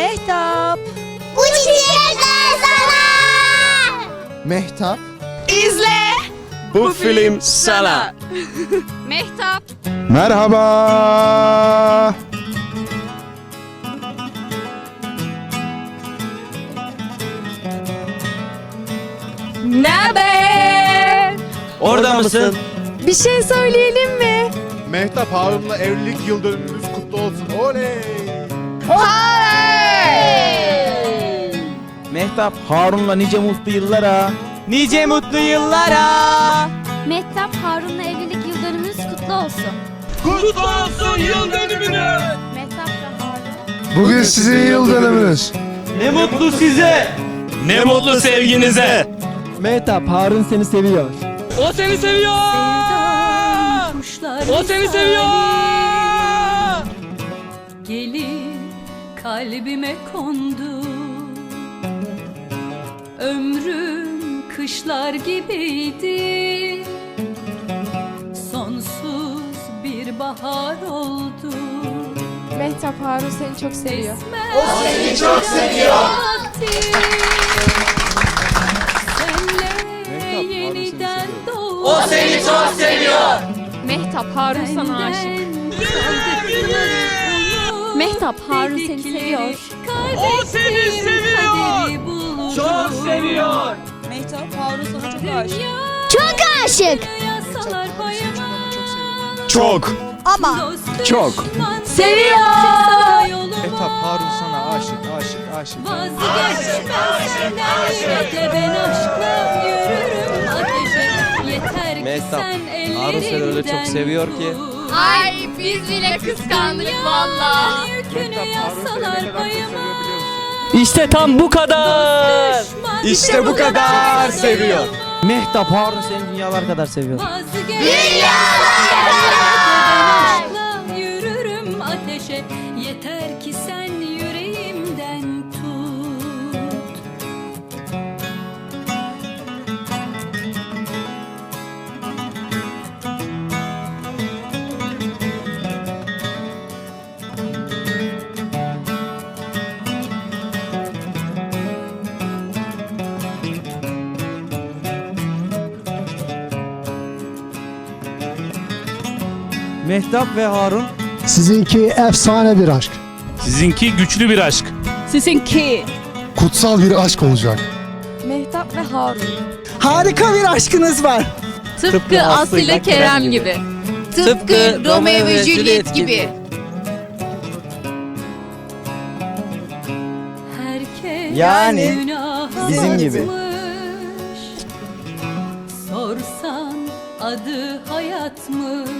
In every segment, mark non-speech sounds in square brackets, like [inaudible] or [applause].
Mehtap. Bu çiçekler sana. Mehtap. İzle. Bu film sana. [laughs] Mehtap. Merhaba. Ne haber? Orada mısın? Bir şey söyleyelim mi? Mehtap Harun'la evlilik yıl dönümümüz kutlu olsun. Oley. Mehtap Harun'la nice mutlu yıllara. Nice mutlu yıllara. Mehtap Harun'la evlilik yıl dönümünüz kutlu olsun. Kutlu olsun yıl dönümünü. Mehtap ve Harun. Bugün sizin yıl dönümünüz. Ne mutlu size. Ne mutlu sevginize. Mehtap Harun seni seviyor. O seni seviyor. O seni seviyor. Kalbime kondu. Ömrüm kışlar gibiydi. Sonsuz bir bahar oldu. Mehtap Harun seni çok seviyor. O seni çok seviyor. Senle yeniden doğ O seni çok seviyor. Mehtap Harun sana aşık. Mehtap Harun seni seviyor. O seni seviyor. Çok seviyor. Mehtap Harun sana çok aşık. Çok aşık. Çok. Ama Çok. Seviyor. Mehtap Harun sana aşık, aşık, aşık. Vazgeçmem senden yine de ben aşkla yürürüm ateşe. Yeter ki Mehtap, sen Harun seni öyle çok seviyor ki. Ay biz bile kıskandık valla. Yazsalar. İşte tam bu kadar. İşte bu kadar seviyor. Mehtap Harun seni dünyalar kadar seviyor. Aşkla Mehtap ve Harun Sizinki efsane bir aşk. Sizinki güçlü bir aşk. sizinki. Kutsal bir aşk olacak. Mehtap ve Harun. Harika bir aşkınız var. Tıpkı Aslı ile Kerem gibi. Tıpkı Romeo ve Juliet gibi. Herkes Yani bizim gibi. Sorsan adı hayatmış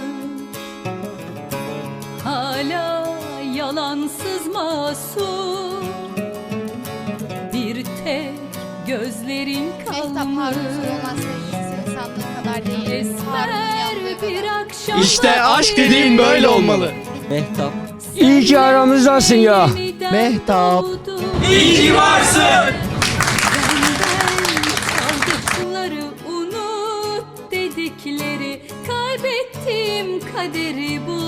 Hala yalansız masum Bir tek gözlerin Mehtap kalmış Harun olan sevgilisi sandığın kadar değil. Esmer bir akşam İşte aşk dediğim böyle olmalı. Mehtap. İyi ki aramızdasın ya. Mehtap Mehtap. İyi ki varsın. Benden çaldıkları unut dedikleri Kaybettiğim kaderi buldum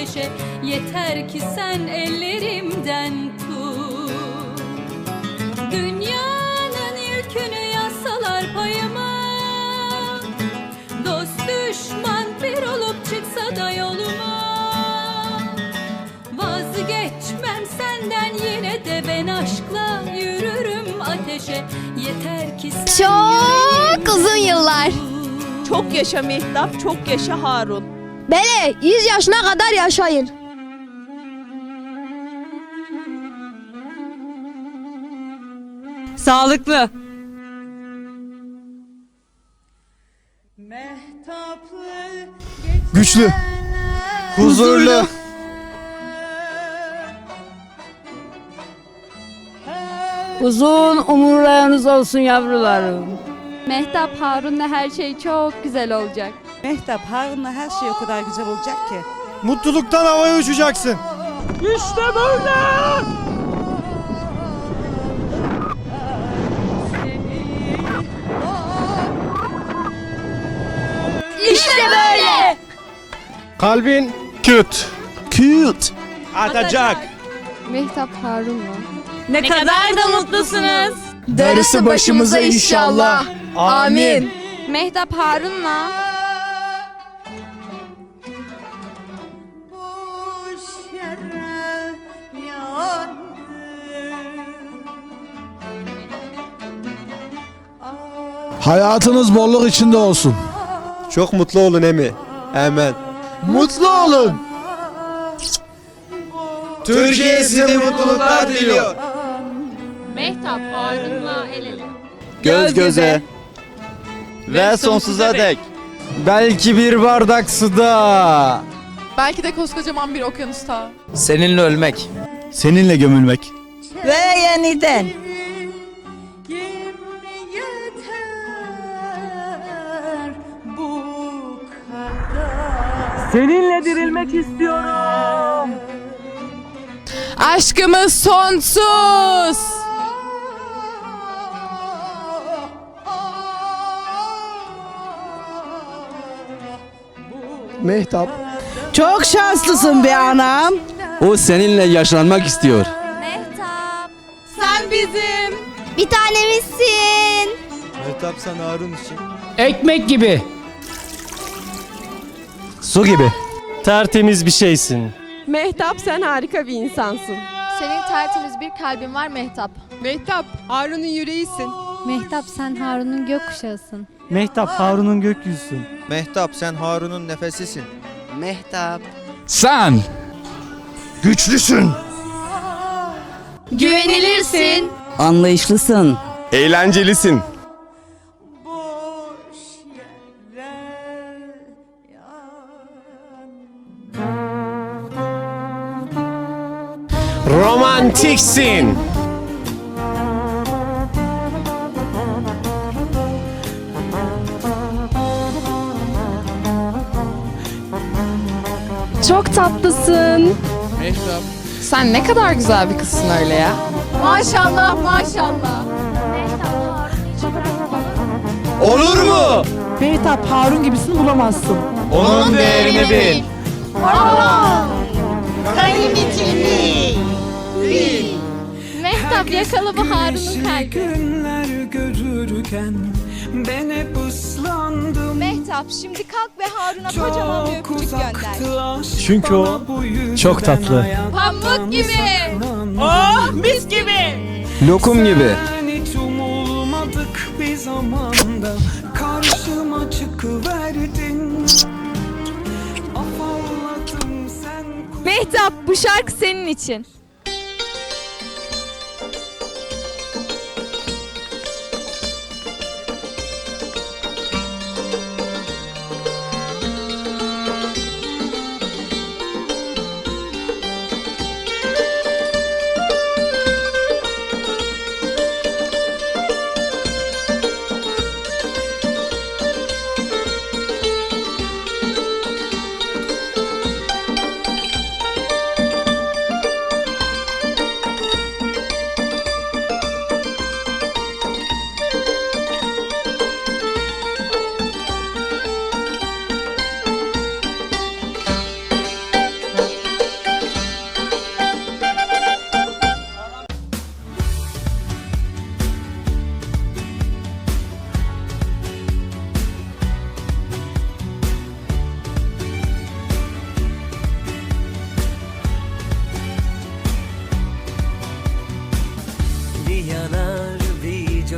ateşe Yeter ki sen ellerimden tut Dünyanın yükünü yazsalar payıma Dost düşman bir olup çıksa da yoluma Vazgeçmem senden yine de ben aşkla yürürüm ateşe Yeter ki sen Çok uzun yıllar. Çok yaşa Mehtap, çok yaşa Harun. Bele 100 yaşına kadar yaşayın. Sağlıklı. Güçlü. Huzurlu. Uzun umurlarınız olsun yavrularım. Mehtap Harun'la her şey çok güzel olacak. Mehtap Harun'la her şey o kadar güzel olacak ki. Mutluluktan havaya uçacaksın. İşte böyle. İşte böyle. Kalbin küt. Küt. Atacak. Mehtap Harun'la. Ne, kadar da mutlusunuz. Darısı başımıza inşallah. Amin. Mehtap Harun'la. Hayatınız bolluk içinde olsun. Çok mutlu olun Emi. Hemen. Mutlu olun. Türkiye size mutluluklar diliyor. Mehtap Harun'la el ele. Göz göze. Ve sonsuza dek. Belki bir bardak suda. Belki de koskocaman bir okyanusta. Seninle ölmek. Seninle gömülmek. Ve yeniden. Seninle dirilmek istiyorum. Aşkımız sonsuz. Mehtap. Çok şanslısın be anam. O seninle yaşlanmak istiyor. Mehtap. Sen bizim. Bir tanemizsin. Mehtap sen Harun için. Ekmek gibi. Su gibi. Tertemiz bir şeysin. Mehtap sen harika bir insansın. Senin tertemiz bir kalbin var Mehtap. Mehtap Harun'un yüreğisin. Mehtap sen Harun'un gökkuşağısın. Mehtap Harun'un gökyüzüsün. Mehtap sen Harun'un nefesisin. Mehtap. Sen. Güçlüsün. Güvenilirsin. Anlayışlısın. Eğlencelisin. Romantiksin. Çok tatlısın. Mehtap. Sen ne kadar güzel bir kızsın öyle ya. Maşallah maşallah. Olur mu? Mehtap Harun gibisini bulamazsın. Onun değerini bil. Mehtap yakala bu Harun'un kalbi. günler görürken ben hep ıslandım. Mehtap şimdi kalk ve Harun'a kocaman bir öpücük gönder. Çünkü o çok tatlı. Pamuk gibi. Oh mis gibi. Lokum gibi. Sen hiç umulmadık bir zamanda karşıma çıkıverdin. Afalladım sen Mehtap bu şarkı senin için.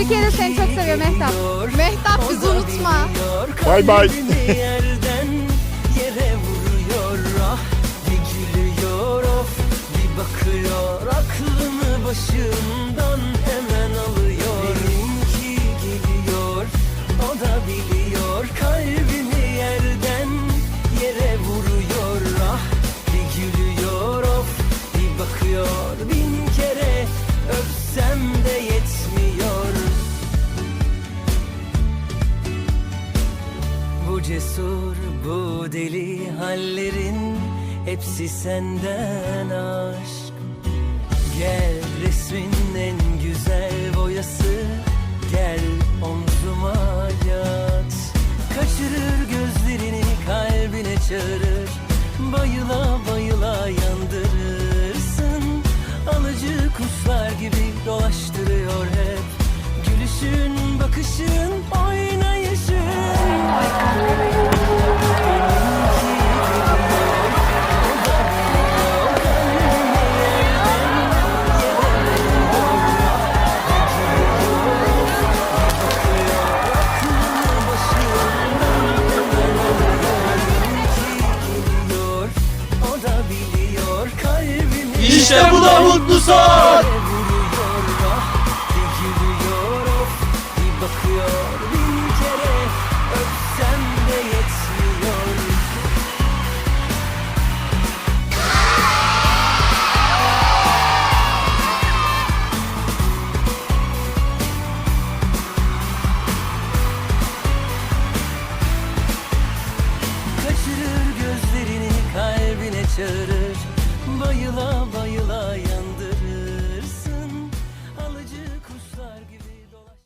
Tebrik ederim seni çok seviyorum Mehtap. Mehtap bizi unutma. Bay bay. bakıyor aklımı başımdan cesur, bu deli hallerin hepsi senden aşk. Gel resmin en güzel boyası, gel omzuma yat. Kaçırır gözlerini kalbine çağırır, bayıla mutlu son.